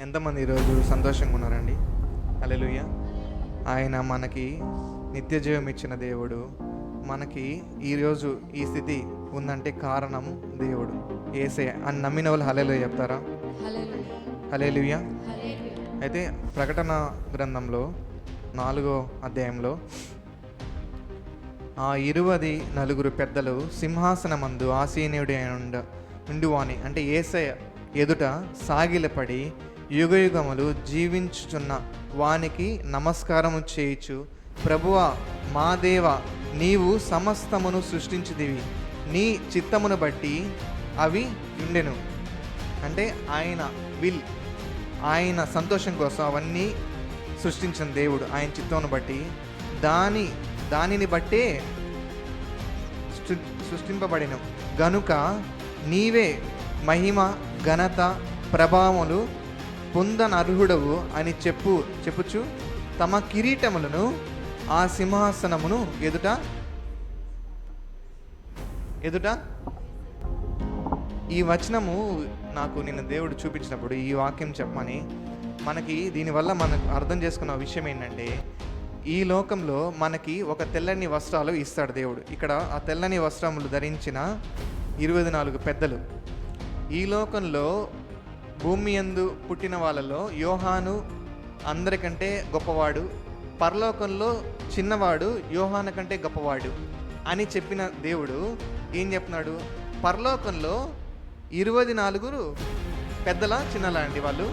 ఎంతమంది ఈరోజు సంతోషంగా ఉన్నారండి? అలెలుయ్య ఆయన మనకి నిత్య జీవం ఇచ్చిన దేవుడు. మనకి ఈరోజు ఈ స్థితి ఉందంటే కారణం దేవుడు. ఏసే అని నమ్మిన వాళ్ళు హలేలు చెప్తారా? హల్లెలూయా. అయితే ప్రకటన గ్రంథంలో నాలుగో అధ్యాయంలో ఆ ఇరువది నలుగురు పెద్దలు సింహాసనమందు ఆసీనుడి ఉండ ఉండువాని అంటే ఏసయ ఎదుట సాగిలపడి యుగయుగములు జీవించుచున్న వానికి నమస్కారము చేయుచు ప్రభువా మా దేవ నీవు సమస్తమును సృష్టించిదివి నీ చిత్తమును బట్టి అవి ఉండెను. అంటే ఆయన విల్ ఆయన సంతోషం కోసం అవన్నీ సృష్టించిన దేవుడు ఆయన చిత్తమును బట్టి. దాని దానిని బట్టే సృ- సృష్టింపబడిన. గనుక నీవే మహిమ ఘనత ప్రభావములు పొందనర్హుడవు అని చెప్పు చెప్పుచు తమ కిరీటములను ఆ సింహాసనమును ఎదుట ఎదుట. ఈ వచనము నాకు నిన్న దేవుడు చూపించినప్పుడు ఈ వాక్యం చెప్పమని మనకి దీనివల్ల మనకు అర్థం చేసుకున్న విషయం ఏంటంటే ఈ లోకంలో మనకి ఒక తెల్లని వస్త్రాలు ఇస్తాడు దేవుడు. ఇక్కడ ఆ తెల్లని వస్త్రములు ధరించిన ఇరవై నాలుగు పెద్దలు. ఈ లోకంలో భూమి యందు పుట్టిన వాళ్ళలో యోహాను అందరికంటే గొప్పవాడు పరలోకంలో చిన్నవాడు యోహాను కంటే గొప్పవాడు అని చెప్పిన దేవుడు ఏం చెప్తున్నాడు? పరలోకంలో ఇరవై నాలుగురు పెద్దల చిన్నలా అండి వాళ్ళు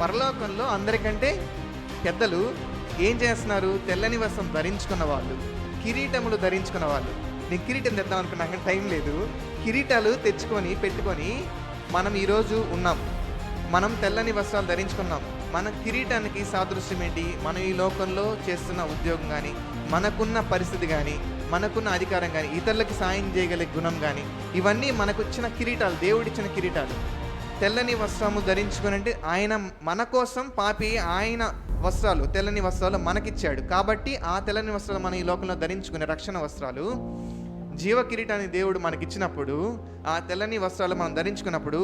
పరలోకంలో అందరికంటే పెద్దలు ఏం చేస్తున్నారు? తెల్లని వస్త్రం ధరించుకున్న వాళ్ళు కిరీటములు ధరించుకున్న వాళ్ళు. నేను కిరీటం తెద్దాం అనుకున్నా టైం లేదు. కిరీటాలు తెచ్చుకొని పెట్టుకొని మనం ఈరోజు ఉన్నాం. మనం తెల్లని వస్త్రాలు ధరించుకున్నాం. మన కిరీటానికి సాదృశ్యం ఏంటి? మనం ఈ లోకంలో చేస్తున్న ఉద్యోగం కానీ మనకున్న పరిస్థితి కానీ మనకున్న అధికారం కానీ ఇతరులకి సాయం చేయగలిగే గుణం కానీ ఇవన్నీ మనకు ఇచ్చిన కిరీటాలు దేవుడిచ్చిన కిరీటాలు. తెల్లని వస్త్రము ధరించుకుని అంటే ఆయన మన కోసం పాపి ఆయన వస్త్రాలు తెల్లని వస్త్రాలు మనకిచ్చాడు. కాబట్టి ఆ తెల్లని వస్త్రాలు మనం ఈ లోకంలో ధరించుకునే రక్షణ వస్త్రాలు జీవ కిరీటాన్ని దేవుడు మనకిచ్చినప్పుడు ఆ తెల్లని వస్త్రాలు మనం ధరించుకున్నప్పుడు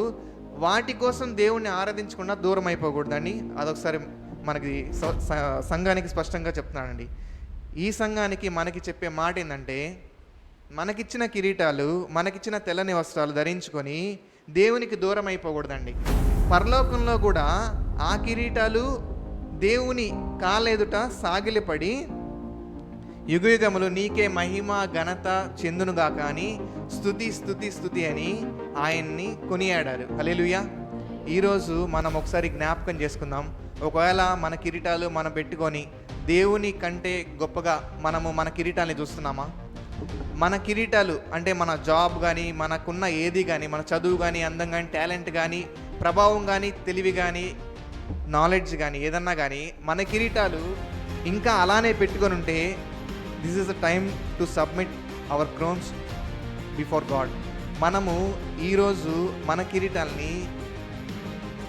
వాటి కోసం దేవుణ్ణి ఆరాధించకుండా దూరం అయిపోకూడదని అదొకసారి మనకి సంఘానికి స్పష్టంగా చెప్తున్నానండి. ఈ సంఘానికి మనకి చెప్పే మాట ఏంటంటే మనకిచ్చిన కిరీటాలు మనకిచ్చిన తెల్లని వస్త్రాలు ధరించుకొని దేవునికి దూరం అయిపోకూడదండి. పరలోకంలో కూడా ఆ కిరీటాలు దేవుని కాలెదుట సాగిలిపడి యుగయుగములు నీకే మహిమ ఘనత చెందునుగా కానీ స్థుతి స్థుతి స్థుతి అని ఆయన్ని కొనియాడారు. హల్లెలూయా. ఈరోజు మనం ఒకసారి జ్ఞాపకం చేసుకుందాం. ఒకవేళ మన కిరీటాలు మనం పెట్టుకొని దేవుని కంటే గొప్పగా మనము మన కిరీటాన్ని చూస్తున్నామా? మన కిరీటాలు అంటే మన జాబ్ కానీ మనకున్న ఏది కానీ మన చదువు కానీ అందం కానీ టాలెంట్ కానీ ప్రభావం కానీ తెలివి కానీ నాలెడ్జ్ కానీ ఏదన్నా కానీ మన కిరీటాలు ఇంకా అలానే పెట్టుకొని ఉంటే this is the time to submit our crowns before God మనము ఈరోజు మన కిరీటాల్ని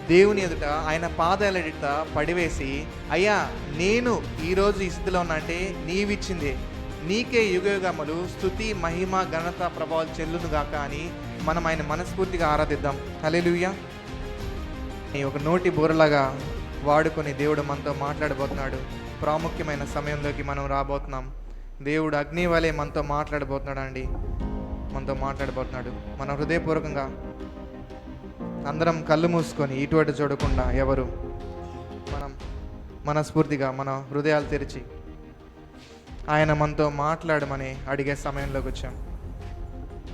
దేవుని ఎదుట ఆయన పాదాల ఎదుట పడివేసి అయ్యా నేను ఈరోజు ఈ స్థితిలో ఉన్నా అంటే నీవిచ్చిందే. నీకే యుగయుగములు స్థుతి మహిమ ఘనత ప్రభావాలు చెల్లును గాక అని మనం ఆయన మనస్ఫూర్తిగా ఆరాధిద్దాం. హలేలుయ్యా నీ ఒక నోటి బూరలాగా వాడుకొని దేవుడు మనతో మాట్లాడబోతున్నాడు. ప్రాముఖ్యమైన సమయంలోకి మనం రాబోతున్నాం. దేవుడు అగ్ని వలె మనతో మాట్లాడబోతున్నాడు అండి మనతో మాట్లాడబోతున్నాడు. మన హృదయపూర్వకంగా అందరం కళ్ళు మూసుకొని ఇటువంటి చూడకుండా ఎవరు మనం మనస్ఫూర్తిగా మన హృదయాలు తెరిచి ఆయన మనతో మాట్లాడమని అడిగే సమయంలోకి వచ్చాం.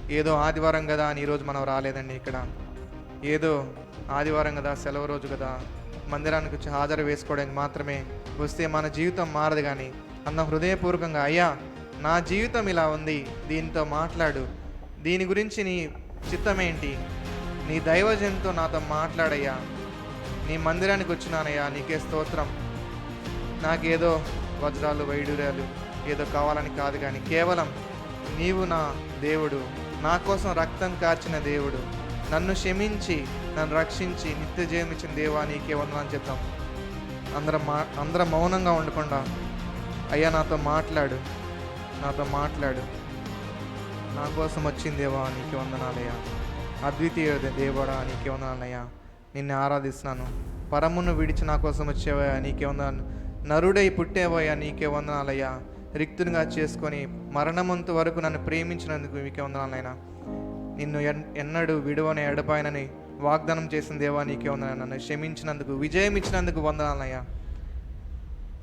ఏదో ఆదివారం కదా అని ఈరోజు మనం రాలేదండి ఇక్కడ. ఏదో ఆదివారం కదా సెలవు రోజు కదా మందిరానికి వచ్చి హాజరు వేసుకోవడానికి మాత్రమే వస్తే మన జీవితం మారదు కానీ అన్న హృదయపూర్వకంగా అయ్యా నా జీవితం ఇలా ఉంది దీనితో మాట్లాడు. దీని గురించి నీ చిత్తమేంటి? నీ దైవజనంతో నాతో మాట్లాడయ్యా. నీ మందిరానికి వచ్చినానయ్యా నీకే స్తోత్రం. నాకేదో వజ్రాలు వైడూర్యాలు ఏదో కావాలని కాదు కానీ కేవలం నీవు నా దేవుడు. నా కోసం రక్తం కార్చిన దేవుడు. నన్ను క్షమించి నన్ను రక్షించి నిత్య జీవమిచ్చిన దేవా నీకే వందనాలు చెప్తాం. అందరం మా అందరం మౌనంగా ఉండకుండా అయ్యా నాతో మాట్లాడు. నాతో మాట్లాడు. నా కోసం వచ్చిందేవా నీకే వందనాలయ్యా అద్వితీయ దేవుడా నీకే వందనాలయ్యా నిన్ను ఆరాధిస్తున్నాను. పరమును విడిచి నా కోసం వచ్చేవయ్యా నీకే వందనాలు. నరుడై పుట్టేవయ్యా నీకే వందనాలయ్యా రిక్తునిగా చేసుకొని మరణమంత వరకు నన్ను ప్రేమించినందుకు నీకే వందనాలైనా నిన్ను ఎన్- ఎన్నడూ విడువని ఎడపాయనని వాగ్దానం చేసిన దేవా నీకే వందనాలు నన్ను క్షమించినందుకు విజయం ఇచ్చినందుకు వందనాలయ్యా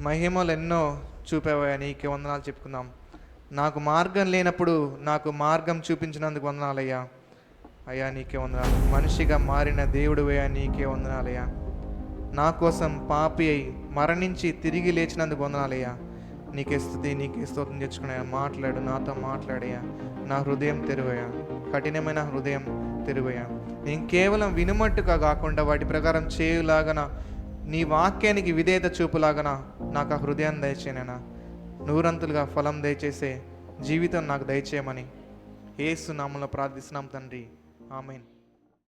మహిమలు ఎన్నో చూపావయ్యా నీకే వందనాలు చెప్పుకుందాం. నాకు మార్గం లేనప్పుడు నాకు మార్గం చూపించినందుకు వందనాలయ్యా. అయ్యా నీకే వందనాలు. మనిషిగా మారిన దేవుడు అయ్యా నీకే వందనాలయ్యా. నా కోసం పాపి అయి మరణించి తిరిగి లేచినందుకు వందనాలయ్యా. నీకే స్థుతి నీకే స్తోత్రం తెచ్చుకున్నాయా. మాట్లాడు నాతో మాట్లాడయ్యా. నా హృదయం తెరువయ్యా. కఠినమైన హృదయం తెరువయ్యా. నేను కేవలం వినుమట్టుగా కాకుండా వాటి ప్రకారం చేయులాగా నా నీ వాక్యానికి విధేయత చూపులాగన నాకు ఆ హృదయాన్ని దయచేయనైనా. నూరంతులుగా ఫలం దయచేసే జీవితం నాకు దయచేయమని. ఏసు నామంలో ప్రార్థిస్తున్నాం తండ్రి. ఆమెన్.